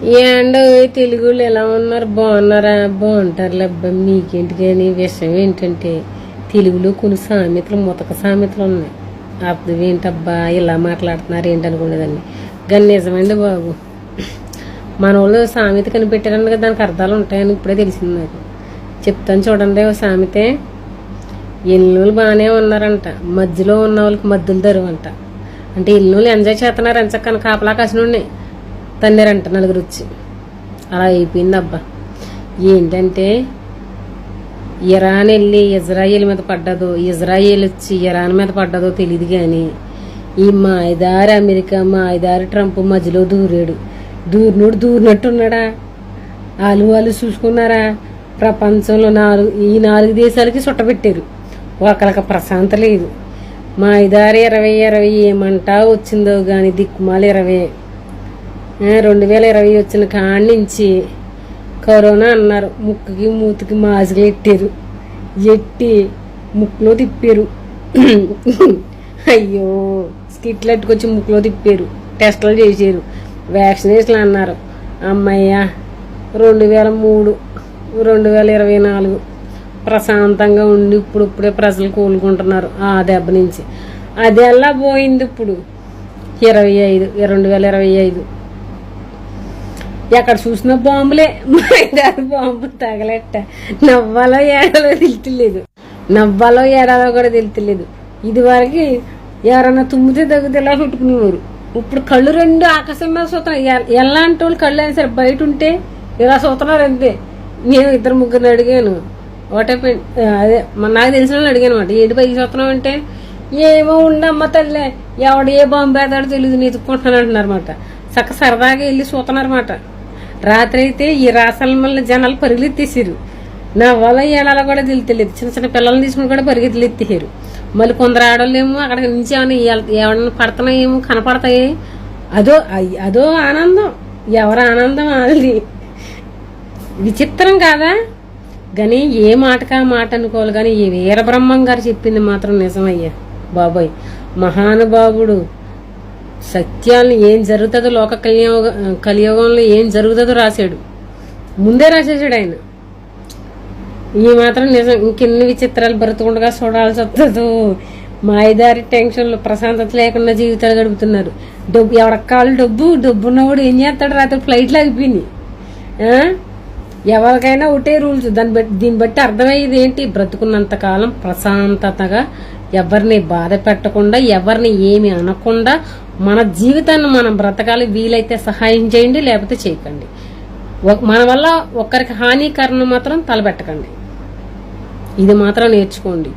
ఏండ తెలుగులో ఎలా ఉన్నారు? బాగున్నారా? బాగుంటారులే అబ్బా. మీకేంటి కానీ విషయం ఏంటంటే తెలుగులో కొన్ని సామెతలు ముతక సామెతలు ఉన్నాయి. అప్పుడు ఏంటబ్బా? ఇలా మాట్లాడుతున్నారు ఏంటనుకునేదాన్ని కానీ నిజమండి బాబు మన వాళ్ళు సామెత కనిపెట్టారని దానికి అర్థాలు ఉంటాయని ఇప్పుడే తెలిసింది నాకు. చెప్తాను చూడండి ఓ సామెతే. ఎల్లులు బాగానే ఉన్నారంట. మధ్యలో ఉన్న వాళ్ళకి మధ్యలో దరువంట. అంటే ఇల్లు ఎంజాయ్ చేస్తున్నారు ఎంచక్కని కాపలా కాసినుండి తన్నారంట నలుగురు వచ్చి అలా అయిపోయింది అబ్బా ఏంటంటే ఇరాన్ వెళ్ళి ఇజ్రాయేల్ మీద పడ్డదో ఇజ్రాయేల్ వచ్చి ఇరాన్ మీద పడ్డదో తెలియదు కానీ ఈ మాయదారి అమెరికా మాయదారి ట్రంప్ మధ్యలో దూరాడు. దూరినోడు దూరినట్టున్నాడా? వాళ్ళు వాళ్ళు చూసుకున్నారా? ప్రపంచంలో నాలుగు ఈ నాలుగు దేశాలకి చుట్టబెట్టారు ఒకరికి ప్రశాంత లేదు. మాయదారి ఇరవై ఇరవై ఏమంటా వచ్చిందో కానీ దిక్కుమాల ఇరవై. రెండు వేల ఇరవై వచ్చిన కాడి నుంచి కరోనా అన్నారు. ముక్కుకి మూతికి మాజులు ఎట్టారు ఎట్టి ముక్కులో తిప్పారు అయ్యో స్కిట్లు ఎట్టుకొచ్చి ముక్కులో తిప్పారు టెస్టులు చేశారు వ్యాక్సినేషన్లు అన్నారు. అమ్మయ్య రెండు వేల మూడు రెండు వేల ఇరవై నాలుగు ప్రశాంతంగా ఉండి ఇప్పుడు ఇప్పుడే ప్రజలు కోలుకుంటున్నారు ఆ దెబ్బ నుంచి. అది ఎలా పోయింది ఇప్పుడు ఇరవై ఐదు రెండు వేల ఇరవై ఐదు. ఎక్కడ చూసిన బాంబులే. మైదారు బాంబు తగలెట్ట. నవ్వాలో ఏడాలో తెలియలేదు నవ్వాలో ఏడాలో కూడా తెలియలేదు ఇది వరకు ఎవరన్నా తుమ్మితే తగ్గితే ఇలా పెట్టుకునేవారు ఇప్పుడు కళ్ళు రెండు ఆకాశం మీద చూస్తున్నారు ఎలాంటి వాళ్ళు కళ్ళు అయినా సరే బయట ఉంటే ఇలా చూస్తున్నారు అంతే. నేను ఇద్దరు ముగ్గురిని అడిగాను. ఒకటే అదే నాకు తెలిసిన వాళ్ళు అడిగాను అనమాట ఏంటి పైకి చూస్తున్నావు అంటే? ఏమో ఉండమ్మ తల్లే. ఎవడు ఏ బాంబు వేదాడో తెలియదు నెతుక్కుంటున్నాను అంటున్నారు అనమాట చక్క సరదాగా వెళ్ళి చూస్తున్నారన్నమాట రాత్రి అయితే ఈ రాసాల మళ్ళీ జనాలు పరిగెత్తేసారు నా వల్ల ఏడాలో కూడా తెలియలేదు చిన్న చిన్న పిల్లల్ని తీసుకుని కూడా పరిగెత్తులు మళ్ళీ కొందరు ఆడవాళ్ళేమో అక్కడ నుంచి ఏమైనా ఏమన్నా పడుతున్నాయేమో కనపడతాయి. అదో అదో ఆనందం. ఎవరు ఆనందం అది విచిత్రం కాదా? కానీ ఏ మాటకా మాట అనుకోవాలి. కానీ ఈ వీరబ్రహ్మం గారు చెప్పింది మాత్రం నిజమయ్యా. బాబాయ్ మహానుభావుడు సత్యాలను ఏం జరుగుతుందో లోక కలియోగ కలియుగంలో ఏం జరుగుతుందో రాశాడు. ముందే రాసేసాడు ఆయన. ఈ మాత్రం నిజం ఇంకెన్ని విచిత్రాలు బ్రతుకుండగా చూడాల్సి వస్తుందో. మాయదారి టెన్షన్లు ప్రశాంతత లేకుండా జీవితాలు గడుపుతున్నారు. డబ్బు ఎవరికి కావాలి డబ్బు డబ్బు ఉన్నవాడు ఏం చేస్తాడు? రాత్రి ఫ్లైట్లు ఆగిపోయింది ఎవరికైనా ఒకటే రూల్స్. దాన్ని బట్టి దీన్ని బట్టి అర్థమయ్యేది ఏంటి? బ్రతుకున్నంత కాలం ప్రశాంతతగా ఎవరిని బాధ పెట్టకుండా ఎవరిని ఏమి అనకుండా మన జీవితాన్ని మనం బ్రతకాలి వీలైతే సహాయం చేయండి లేకపోతే చేయకండి. మన వల్ల ఒక్కరికి హానికరణ మాత్రం తలపెట్టకండి. ఇది మాత్రం నేర్చుకోండి.